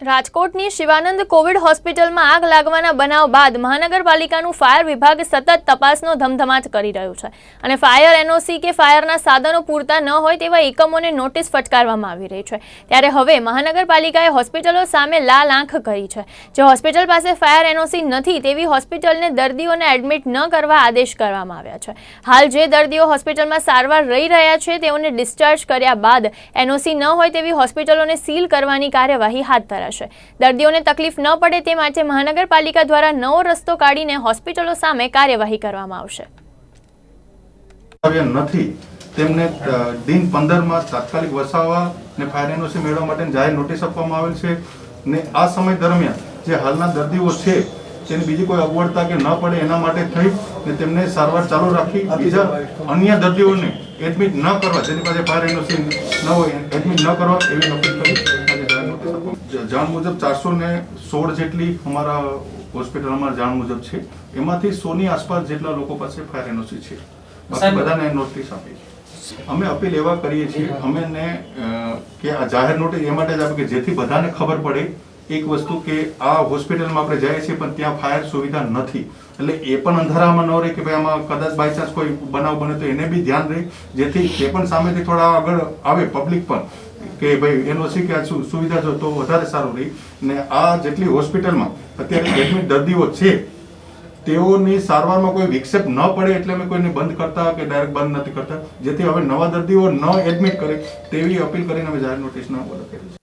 રાજકોટની શિવાનંદ કોવિડ હોસ્પિટલમાં આગ લાગવાના બનાવ બાદ મહાનગરપાલિકાનું ફાયર વિભાગ સતત તપાસનો ધમધમાટ કરી રહ્યું છે. અને ફાયર એનઓસી કે ફાયરના સાધનો પૂરતા ન હોય તેવા એકમોને નોટિસ ફટકારવામાં આવી રહી છે. ત્યારે હવે મહાનગરપાલિકાએ હોસ્પિટલો સામે લાલ આંખ કરી છે. જે હોસ્પિટલ પાસે ફાયર એનઓસી નથી તેવી હોસ્પિટલને દર્દીઓને એડમિટ ન કરવા આદેશ કરવામાં આવ્યા છે. હાલ જે દર્દીઓ હોસ્પિટલમાં સારવાર રહી રહ્યા છે તેઓને ડિસ્ચાર્જ કર્યા બાદ એનઓસી ન હોય તેવી હોસ્પિટલોને સીલ કરવાની કાર્યવાહી હાથ ધરાશે દર્દીઓને તકલીફ ન પડે તે માટે મહાનગરપાલિકા દ્વારા નવો રસ્તો કાઢીને હોસ્પિટલો સામે કાર્યવાહી કરવામાં આવશે. તેમને દિન પંદરમાં તાત્કાલિક વસાવવા ને ફાયર એનઓસી મેળવવા માટે જાહેર નોટિસ આપવામાં આવેલ છે ને આ સમય દરમિયાન જે હાલના દર્દીઓ છે, તેની બીજી કોઈ અગવડતા કે ન પડે એના માટે થઈ ને તેમને સારવાર ચાલુ રાખી, બીજા અન્ય દર્દીઓને એડમિટ ન કરવા, જેની પાસે ફાયર એનઓસી ન હોય એડમિટ ન કરવા એવી નોટિસ કરી જાણ મુજબ ચારસો ને સોળ જેટલી અમારા હોસ્પિટલમાં જાણ મુજબ છે. એમાંથી સોની આસપાસ જેટલા લોકો પાસે ફાયર એનઓસી છે. બધાને નોટિસ આપી છે અમે અપીલ એવા કરીએ છીએ અમે ને કે આ જાહેર નોટિસ એ માટે જ આપી કે જેથી બધાને ખબર પડે એક વસ્તુ કે આ હોસ્પિટલમાં આપણે જઈએ છીએ, પણ ત્યાં ફાયર સુવિધા નથી. એટલે એ પણ અંધારામાં ન રહે કે ભાઈ આમાં કદાચ બાય ચાન્સ કોઈ બનાવ બને તો એને બી ધ્યાન રહે, જેથી તે પણ સામેથી થોડા આગળ આવે પબ્લિક પણ કે ભાઈ એનઓસી કે શું સુવિધા જો તો વધારે સારું રહી. ને આ જેટલી હોસ્પિટલમાં અત્યારે એડમિટ દર્દીઓ છે, તેઓની સારવારમાં કોઈ વિક્ષેપ ન પડે એટલે અમે કોઈને બંધ કરતા કે ડાયરેક્ટ બંધ નથી કરતા. જેથી હવે નવા દર્દીઓ ન એડમિટ કરે, તેવી અપીલ કરીને અમે જાહેર નોટિસના ઓર્ડર કરી છે.